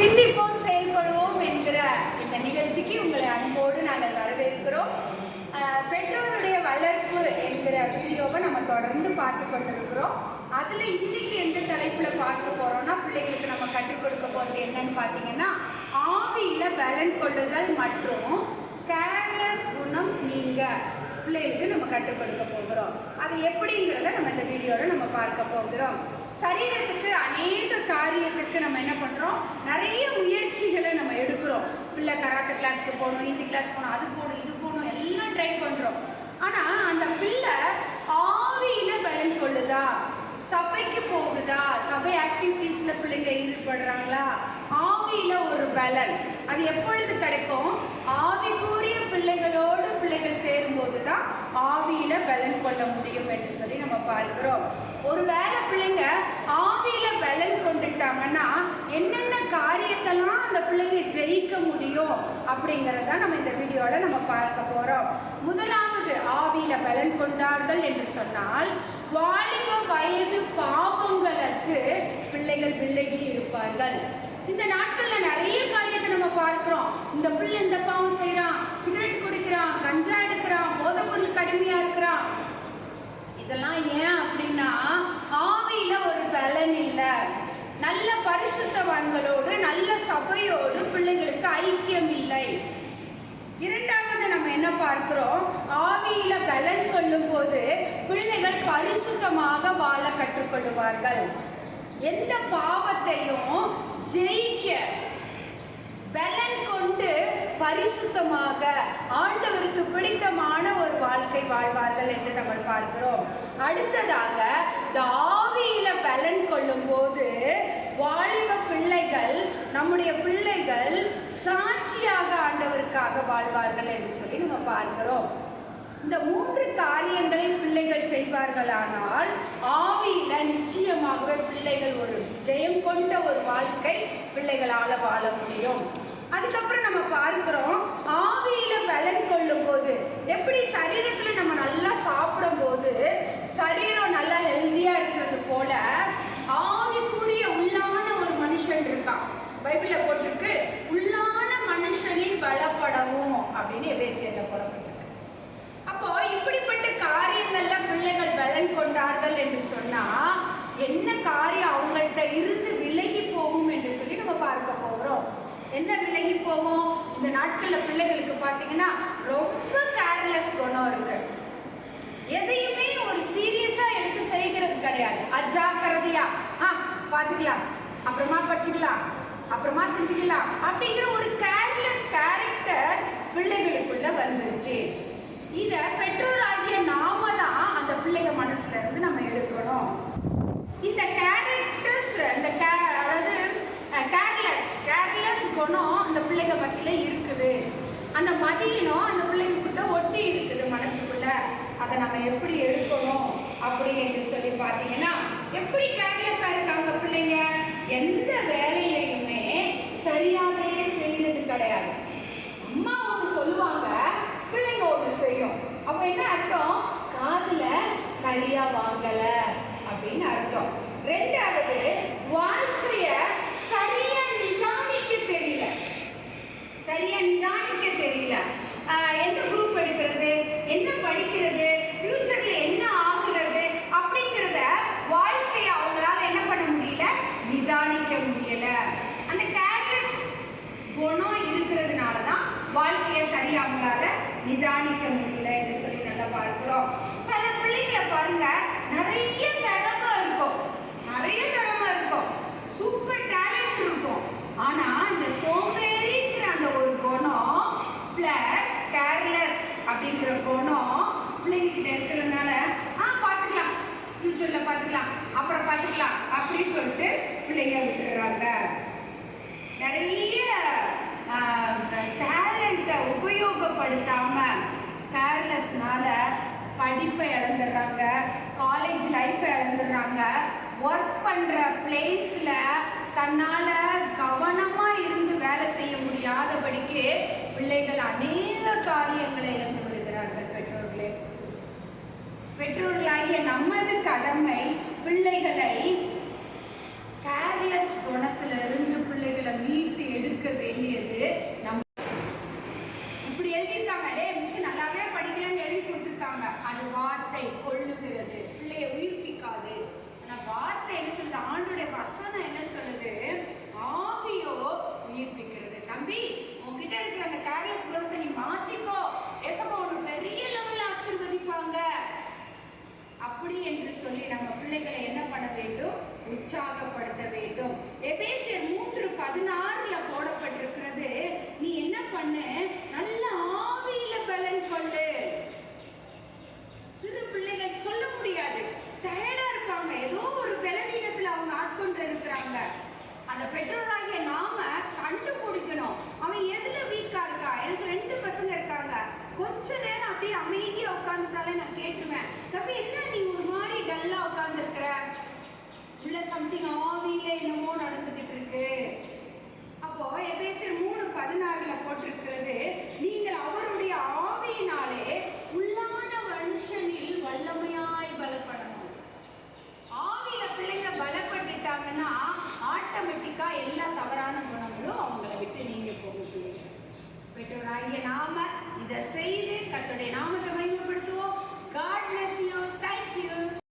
சிந்திப்போம் செயல்படுவோம் என்கிற இந்த நிகழ்ச்சிக்கு உங்களை அன்போடு நாங்கள் வரவேற்கிறோம். பெற்றோருடைய வளர்ப்பு என்கிற வீடியோவை நம்ம தொடர்ந்து பார்த்து கொண்டிருக்கிறோம். அதில் இன்னைக்கு எந்த தலைப்பில் பார்க்க போகிறோம்னா பிள்ளைகளுக்கு நம்ம கற்றுக் கொடுக்க போகிறது என்னன்னு பார்த்தீங்கன்னா ஆவியில் பலன் கொள்ளுதல் மற்றும் கேர்லெஸ் குணம் நீங்க பிள்ளைகளுக்கு நம்ம கற்றுக் கொடுக்க போகிறோம். அது எப்படிங்கிறத நம்ம இந்த வீடியோவில் நம்ம பார்க்க போகிறோம். சரீரத்துக்கு அநேக காரியத்துக்கு நம்ம என்ன பண்ணுறோம் நிறைய முயற்சிகளை நம்ம எடுக்கிறோம். பிள்ளை கராத்த கிளாஸ்க்கு போகணும் ஹிந்தி கிளாஸ் போகணும் அது போகணும் இது போகணும் எல்லாம் ட்ரை பண்ணுறோம் ஆனால் அந்த பிள்ளை ஆவியில் பலன் கொள்ளுதா? சபைக்கு போகுதா? சபை ஆக்டிவிட்டீஸில் பிள்ளைங்க ஈடுபடுறாங்களா? ஆவியில் ஒரு பலன். அது எப்பொழுது கிடைக்கும்? ஆவிக்குரிய பிள்ளைகளோடு பிள்ளைகள் சேரும்போது தான் ஆவியில் பலன் கொள்ள முடியும் என்று சொல்லி நம்ம பார்க்கிறோம். ஒருவேளை பிள்ளைங்க ஆவியில் பலன் கொண்டுட்டாங்கன்னா என்னென்ன காரியத்தெல்லாம் அந்த பிள்ளைங்க ஜெயிக்க முடியும் அப்படிங்கிறத நம்ம இந்த வீடியோவில் நம்ம பார்க்க போகிறோம் முதலாவது ஆவியில் பலன் கொண்டார்கள் என்று சொன்னால் வாலிப வயது பாவங்களுக்கு பிள்ளைகள் விலகி இருப்பார்கள். இந்த நாட்கள்ல நிறைய காரியத்தை நம்ம பார்க்கிறோம். இந்த பிள்ளை இந்த பாவம் செய்கிறான் சிகரெட் குடிக்கிறான் கஞ்சா எடுக்கிறான் போதை பொருள் கடுமையா இருக்கிறான். இதெல்லாம் ஏன் அப்படின்னா ஆவியில ஒரு பலன் இல்லை நல்ல பரிசுத்தவான்களோடு நல்ல சபையோடு பிள்ளைகளுக்கு ஐக்கியம் இல்லை இரண்டாவது நம்ம என்ன பார்க்கிறோம்? ஆவியில பலன் கொள்ளும் போது பிள்ளைகள் பரிசுத்தமாக வாழ கற்றுக்கொள்வார்கள் எந்த பாவத்தையும் ஜெயிக்க பலன் கொண்டு பரிசுத்தமாக ஆண்டவருக்கு பிடித்தமான ஒரு வாழ்க்கை வாழ்வார்கள் என்று நம்ம பார்க்கிறோம். அடுத்ததாக இந்த ஆவியில பலன் கொள்ளும் போது வாலிப பிள்ளைகள் நம்முடைய பிள்ளைகள் சாட்சியாக ஆண்டவருக்காக வாழ்வார்கள் என்று சொல்லி நம்ம பார்க்கிறோம். இந்த மூன்று காரியங்களை பிள்ளைகள் செய்வார்களானால் ஆவியில நிச்சயமாகவே பிள்ளைகள் ஒரு ஜெயம் கொண்ட ஒரு வாழ்க்கை பிள்ளைகளால வாழ முடியும். அதுக்கப்புறம் நம்ம பார்க்கிறோம் ஆவியில பலன் கொள்ளும் போது எப்படி சரீரத்துல நம்ம நல்லா சாப்பிடும் போது சரீரம் நல்லா ஹெல்தியா இருக்கிறது போல ஆவிக்குரிய உள்ளான ஒரு மனுஷன் இருக்கான் பைபிள்ல போட்டிருக்கு உள்ளான மனுஷனின் பலப்படவும் அப்படின்னு எபேசியர்ல புறப்பட்டிருக்கு அப்போ இப்படிப்பட்ட காரியங்கள்ல பிள்ளைகள் பலன் கொண்டார்கள் என்று சொன்னா என்ன காரியம் அவங்கள்ட்ட இருந்து விலகி போகும் என்று சொல்லி நம்ம பார்க்க போகிறோம் என்ன போவோம். இந்த நாட்கள்ல பிள்ளைகளுக்கு பார்த்தீங்கன்னா ரொம்ப கேர்லெஸ் குணம் இருக்கு. எதையுமே ஒரு சீரியஸா எடுத்து செய்கிறது கிடையாது. அஜாக்கிரதையா ஆ பார்த்துக்கலாம் அப்புறமா படிச்சுக்கலாம். அப்புறமா செஞ்சுக்கலாம். அப்படிங்கிற ஒரு கேர்லெஸ் கேரக்டர் பிள்ளைகளுக்குள்ள வந்துருச்சு. இத பெற்றோராகிய நாம தான் அந்த பிள்ளைங்க மனசுல இருந்து நம்ம எடுக்கணும். இந்த கேரக்டர்ஸ் இந்த கே அதாவது கேர்லெஸ் கேர்லெஸ் குணம் அந்த பிள்ளைங்க மத்தியில இருக்குது அந்த அந்த பிள்ளைங்க கிட்ட ஒட்டி இருக்குது மனசுக்குள்ள. அதை நம்ம எப்படி எடுக்கணும் அப்படின்னு சொல்லி பார்த்தீங்கன்னா எப்படி கேர்லெஸ்ஸாக இருக்காங்க பிள்ளைங்க? எந்த வேலையையுமே சரியாகவே செய்யறது கிடையாது. அம்மா ஒன்று சொல்லுவாங்க பிள்ளைங்க ஒன்று செய்யும். அப்போ என்ன அர்த்தம்? காதில் சரியாக வாங்கலை அப்படின்னு அர்த்தம் ரெண்டாவது வாழ்க்கைய சரியா நிதானிக்க தெரியல சரியா நிதானிக்க தெரியல ஆஹ் எந்த குரூப் எடுக்கிறது என்ன படிக்கிறது ஃபியூச்சர்ல என்ன ஆகுறது அப்படிங்கிறத வாழ்க்கையை அவங்களால என்ன பண்ண முடியல நிதானிக்க முடியல அந்த கேர்லெஸ் குணம் இருக்கிறதுனால தான் வாழ்க்கையை சரியா அவங்களால நிதானிக்க முடியல என்று சொல்லி நல்லா பார்க்கிறோம். சில பிள்ளைங்களை பாருங்க நிறைய திறமை இருக்கும். நிறைய திறமை இருக்கும். சூப்பர் டேலண்ட் இருக்கும். ஆனா இந்த சோம்பேறிங்கிற அந்த ஒரு குணம் பிளஸ் கேர்லெஸ் அப்படிங்கிற குணம் பிள்ளைங்க கிட்ட இருக்கிறதுனால ஆ பார்த்துக்கலாம். ஃபியூச்சர்ல பார்த்துக்கலாம். அப்புறம் பார்த்துக்கலாம் அப்படின்னு சொல்லிட்டு பிள்ளைங்க விட்டுறாங்க நிறைய டேலண்ட்டை உபயோகப்படுத்தாம கேர்லெஸ்னால படிப்பை இழந்துடுறாங்க காலேஜ் லைஃப்பை இழந்துடுறாங்க. ஒர்க் பண்ணுற பிளேஸில் தன்னால் கவனமாக இருந்து வேலை செய்ய முடியாதபடிக்கு பிள்ளைகள் அநேக காரியங்களை இழந்து விடுகிறார்கள் பெற்றோர்களே. பெற்றோர்களாகிய நமது கடமை பிள்ளைகளை கேர்லெஸ் குணத்திலிருந்து பிள்ளைகளை மீட்டு எடுக்க அந்த பெற்றோராகிய நாம கண்டுபிடிக்கணும். அவன் எதுல வீக்கா இருக்கா? எனக்கு ரெண்டு பசங்க இருக்காங்க. கொஞ்ச நேரம் அப்படியே அமைதியா உட்காந்துட்டாலே நான் கேட்டுவேன் தப்பி என்ன நீ ஒரு மாதிரி டல்லா உட்காந்துருக்குற உள்ள சம்திங் ஆவியில என்னமோ நடந்து ஆகிய நாம இதை செய்து கர்த்தருடைய நாமத்தை மையப்படுத்துவோம் காட் பிளஸ் யூ